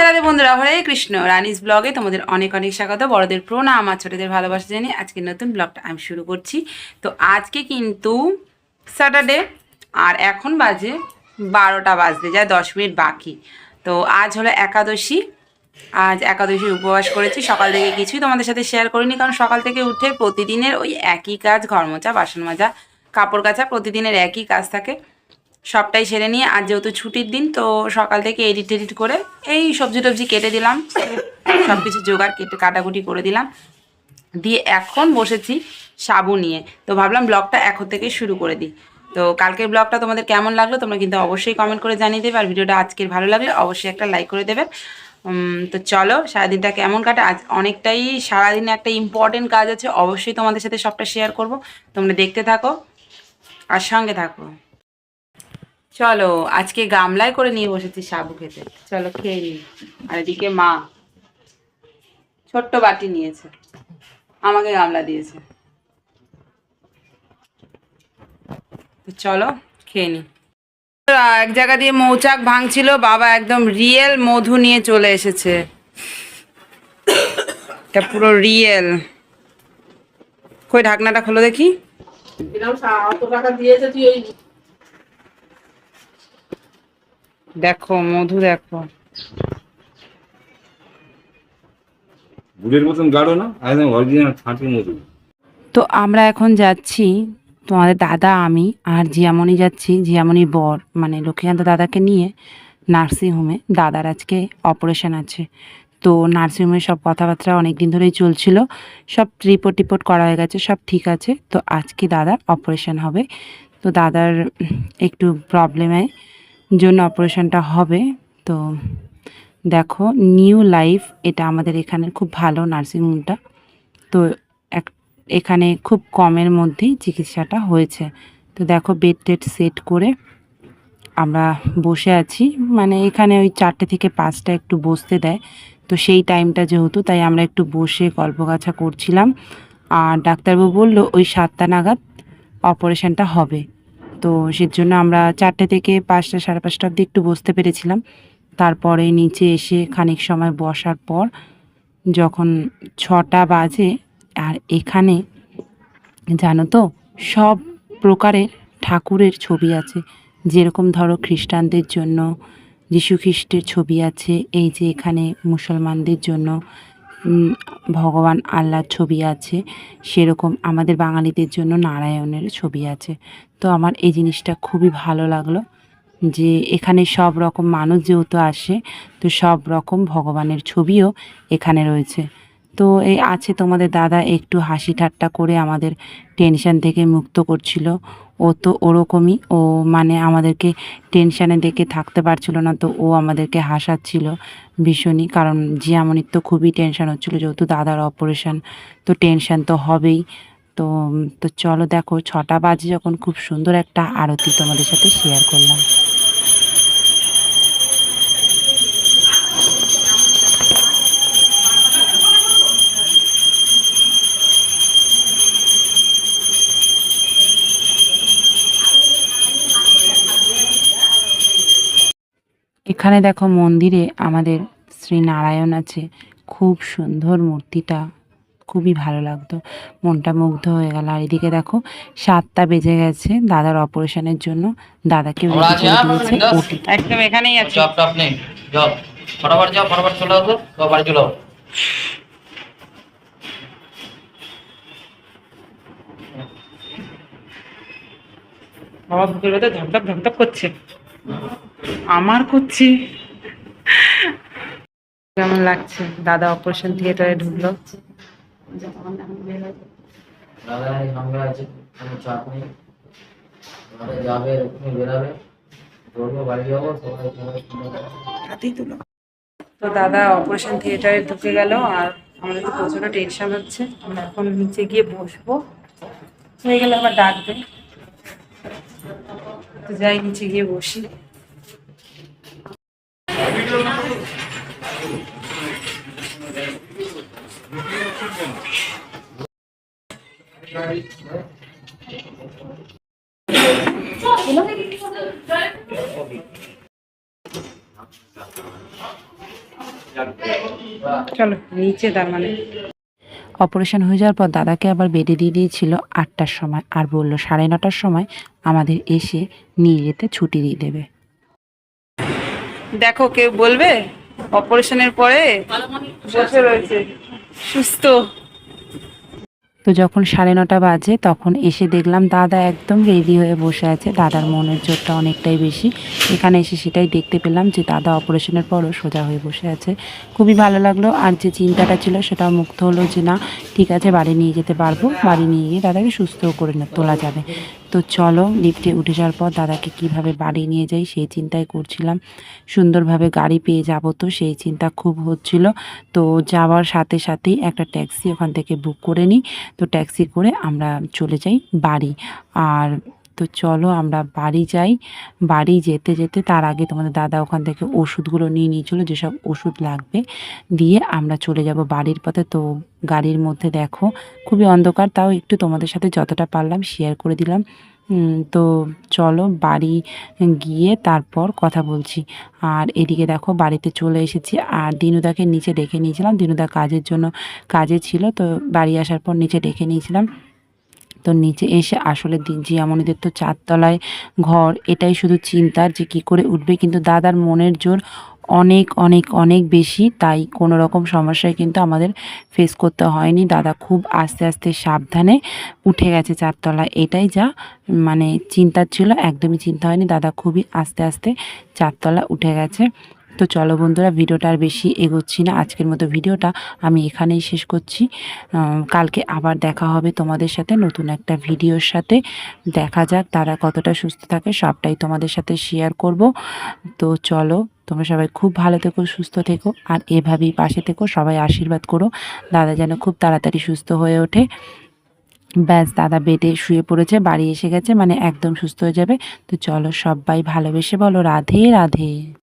রাধে রাধে বন্ধুরা, হরে কৃষ্ণ। রানিস ব্লগে তোমাদের অনেক অনেক স্বাগত। বড়দের প্রণাম আর ছোটদের ভালোবাসা জানিয়ে আজকে নতুন ব্লগটা আমি শুরু করছি। তো আজকে কিন্তু স্যাটারডে আর এখন বাজে বারোটা বাজতে যায় দশ মিনিট বাকি। তো আজ হলো একাদশী। আজ একাদশীর উপবাস করেছি। সকাল থেকে কিছুই তোমাদের সাথে শেয়ার করিনি, কারণ সকাল থেকে উঠে প্রতিদিনের ওই একই কাজ ঘর মোছা বাসন মাজা কাপড় কাচা প্রতিদিনের একই কাজ থাকে। সবটাই সেরে নিয়ে, আর যেহেতু ছুটির দিন, তো সকাল থেকে এডিট টেডিট করে এই সবজি টবজি কেটে দিলাম। সব কিছু জোগাড় কেটে কাটাকুটি করে দিলাম। দিয়ে এখন বসেছি সাবু নিয়ে। তো ভাবলাম ব্লগটা এখন থেকে শুরু করে দিই। তো কালকের ব্লগটা তোমাদের কেমন লাগল, তোমরা কিন্তু অবশ্যই কমেন্ট করে জানিয়ে দেবে। আর ভিডিওটা আজকের ভালো লাগলে অবশ্যই একটা লাইক করে দেবে। তো চলো, সারাদিনটা কেমন কাটে? আজ অনেকটাই, সারাদিনে একটা ইম্পর্টেন্ট কাজ আছে, অবশ্যই তোমাদের সাথে সবটা শেয়ার করব। তোমরা দেখতে থাকো, আর সঙ্গে থাকো। চলো, আজকে গামলায় করে নিয়ে বসেছি সাবু খেতে। চলো খেয়ে নিই। আর এদিকে মা ছোট্ট বাটি নিয়েছে। আমাকে গামলা দিয়েছে। চলো, খেয়ে নিই। এক জায়গা দিয়ে মৌচাক ভাঙছিল, বাবা একদম রিয়েল মধু নিয়ে চলে এসেছে। পুরো রিয়েল। কই, ঢাকনাটা খোলো দেখি। দিয়েছে তুই দেখো মধু দেখো। গুড়ের মতন গাঢ় না? একদম অরিজিনাল খাঁটি মধু। তো আমরা এখন যাচ্ছি তোমাদের দাদা আমি আর জিয়ামণি যাচ্ছি জিয়ামণির বর মানে লক্ষ্মীকান্ত দাদাকে নিয়ে নার্সিংহোমে দাদার আজকে অপারেশন আছে। তো নার্সিংহোমে সব কথাবার্তা অনেক দিন ধরেই চলছিল। সব রিপোর্ট টিপোর্ট করা হয়ে গেছে সব ঠিক আছে। তো আজকে দাদার অপারেশন হবে। তো দাদার একটু প্রবলেমের জন্য অপারেশনটা হবে। তো দেখো, নিউ লাইফ, এটা আমাদের এখানের খুব ভালো নার্সিংহোমটা তো এক, এখানে খুব কমের মধ্যেই চিকিৎসাটা হয়েছে। তো দেখো, বেড টেড সেট করে আমরা বসে আছি। মানে এখানে ওই চারটে থেকে পাঁচটা একটু বসতে দেয়। তো সেই টাইমটা যেহেতু, তাই আমরা একটু বসে গল্প গাছা করছিলাম। আর ডাক্তারবাবু বলল, ওই সাতটা নাগাদ অপারেশনটা হবে। তো সেজন্য আমরা চারটে থেকে পাঁচটা, সাড়ে পাঁচটা অবধি একটু বসতে পেরেছিলাম। তারপরে নিচে এসে খানিক সময় বসার পর যখন ছটা বাজে, আর এখানে জানো তো সব প্রকারের ঠাকুরের ছবি আছে। যেরকম ধরো খ্রিস্টানদের জন্য, যীশু খ্রিস্টের ছবি আছে, এই যে এখানে মুসলমানদের জন্য ভগবান আল্লাহর ছবি আছে, সেরকম আমাদের বাঙালিদের জন্য নারায়ণের ছবি আছে। তো আমার এই জিনিসটা খুবই ভালো লাগল যে এখানে সব রকম মানুষ যেহেতু আসে, তো সব রকম ভগবানের ছবিও এখানে রয়েছে। তো এই আছে তোমাদের দাদা, একটু হাসি ঠাট্টা করে আমাদের টেনশন থেকে মুক্ত করছিল। ও তো ওরকমই, ও মানে আমাদেরকে টেনশানে দেখে থাকতে পারছিল না, তো ও আমাদেরকে হাসাচ্ছিল ভীষণই। কারণ জিয়ামনির তো খুবই টেনশন হচ্ছিল, যেহেতু দাদার অপারেশন তো টেনশান তো হবেই। তো তো চলো দেখো, ছটা বাজে যখন খুব সুন্দর একটা আরতি তোমাদের সাথে শেয়ার করলাম। এখানে দেখো মন্দিরে আমাদের শ্রী নারায়ণ আছে। খুব সুন্দর মূর্তিটা। খুবই ভালো লাগতো। মনটা মুগ্ধ হয়ে গেল। আর এদিকে দেখো সাতটা বেজে গেছে দাদার অপারেশনের জন্য। দাদাকে একদম এখানেই আছে। চাপ টাপ নেই। যাও। ফটাফট যাও ফটাফট চলে আসো। বাড়ি চলে বাবা বুকের ভেতর করছে। আমার করছি। কেমন লাগছে? দাদা অপারেশন থিয়েটারে ঢুকলো। দাদা সঙ্গে আছে কোনো চাপ নেই। ঘরে যাবে তুমি বেরাবে। ধরবো বাড়ি যাব সবাই সবাই হাতেই তুলো তো দাদা অপারেশন থিয়েটারে ঢুকে গেল আর আমাদের তো প্রচণ্ড টেনশন হচ্ছে। আমরা এখন নিচে গিয়ে বসবো। হয়ে গেলে আবার ডাকবে। তো যাই নিচে গিয়ে বসি। চলো নিচে তার মানে অপারেশন হয়ে যাওয়ার পর দাদাকে আবার বেডে দিয়ে দিয়েছিল আটটার সময় আর বলল, সাড়ে নটার সময় আমাদের এসে নিয়ে যেতে ছুটি দিয়ে দেবে। দেখো কেউ বলবে? অপারেশনের পরে বসে রয়েছে। সুস্থ। তো যখন সাড়ে নটা বাজে, তখন এসে দেখলাম দাদা একদম রেডি হয়ে বসে আছে। দাদার মনের জোরটা অনেকটাই বেশি। এখানে এসে সেটাই দেখতে পেলাম যে দাদা অপারেশনের পরও সোজা হয়ে বসে আছে। খুবই ভালো লাগল। আর যে চিন্তাটা ছিল সেটা মুক্ত হলো যে, না, ঠিক আছে, বাড়ি নিয়ে যেতে পারব। বাড়ি নিয়ে গিয়ে দাদাকে সুস্থও করে তোলা যাবে। তো চলো লিফটে উঠে যাওয়ার পর দাদাকে কীভাবে বাড়ি নিয়ে যাই সেই চিন্তাই করছিলাম। সুন্দরভাবে গাড়ি পেয়ে যাব তো সেই চিন্তা খুব হচ্ছিল। তো যাওয়ার সাথে সাথেই একটা ট্যাক্সি ওখান থেকে বুক করে নিই। তো ট্যাক্সি করে আমরা চলে যাই বাড়ি। আর তো চলো আমরা বাড়ি যাই। বাড়ি যেতে যেতে তার আগে তোমাদের দাদা ওখান থেকে ওষুধগুলো নিয়ে নিয়েছিল, যেসব ওষুধ লাগবে দিয়ে আমরা চলে যাব বাড়ির পথে। তো গাড়ির মধ্যে দেখো, খুবই অন্ধকার, তাও একটু তোমাদের সাথে যতটা পারলাম শেয়ার করে দিলাম। তো চলো বাড়ি গিয়ে তারপর কথা বলছি। আর এদিকে দেখো বাড়িতে চলে এসেছি। আর দিনুদাকে নিচে ডেকে নিয়েছিলাম। দিনুদা কাজের জন্য কাজে ছিল, তো বাড়ি আসার পর নিচে ডেকে নিয়েছিলাম। তো নিচে এসে আসলে জিয়ামণিদের তো চারতলায় ঘর, এটাই শুধু চিন্তার যে কি করে উঠবে। কিন্তু দাদার মনের জোর অনেক অনেক অনেক বেশি। তাই কোনো রকম সমস্যায় কিন্তু আমাদের ফেস করতে হয়নি। দাদা খুব আস্তে আস্তে সাবধানে উঠে গেছে চারতলায়। এটাই যা মানে চিন্তার ছিল, একদমই চিন্তা হয়নি। দাদা খুবই আস্তে আস্তে চারতলা উঠে গেছে। তো চলো বন্ধুরা, ভিডিওটা আর বেশি এগোচ্ছি না। আজকের মতো ভিডিওটা আমি এখানেই শেষ করছি। কালকে আবার দেখা হবে তোমাদের সাথে নতুন একটা ভিডিওর সাথে। দেখা যাক তারা কতটা সুস্থ থাকে, সবটাই তোমাদের সাথে শেয়ার করব। তো চলো, তোমরা সবাই খুব ভালো থেকো, সুস্থ থেকো, আর এভাবেই পাশে থেকো, সবাই আশীর্বাদ করো। দাদা যেন খুব তাড়াতাড়ি সুস্থ হয়ে ওঠে। ব্যাস, দাদা বেডে শুয়ে পড়েছে, বাড়ি এসে গেছে মানে একদম সুস্থ হয়ে যাবে। তো চলো সবাই ভালোবেসে বলো, রাধে রাধে।